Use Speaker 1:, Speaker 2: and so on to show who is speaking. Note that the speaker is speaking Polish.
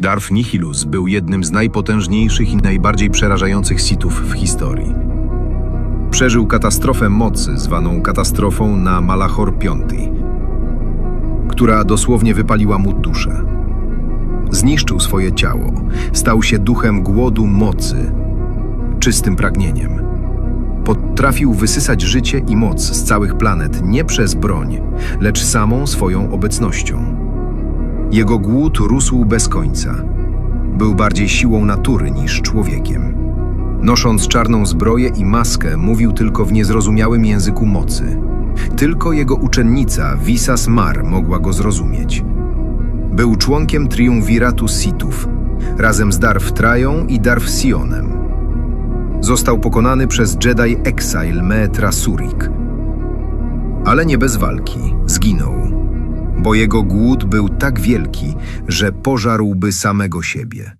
Speaker 1: Darf Nihilus był jednym z najpotężniejszych i najbardziej przerażających Sithów w historii. Przeżył katastrofę mocy, zwaną katastrofą na Malachor V, która dosłownie wypaliła mu duszę. Zniszczył swoje ciało, stał się duchem głodu mocy, czystym pragnieniem. Potrafił wysysać życie i moc z całych planet nie przez broń, lecz samą swoją obecnością. Jego głód rósł bez końca. Był bardziej siłą natury niż człowiekiem. Nosząc czarną zbroję i maskę, mówił tylko w niezrozumiałym języku mocy. Tylko jego uczennica Visas Mar mogła go zrozumieć. Był członkiem triumviratu Sithów, razem z Darth Trają i Darth Sionem. Został pokonany przez Jedi Exile Meetra Surik. Ale nie bez walki, zginął, bo jego głód był tak wielki, że pożarłby samego siebie.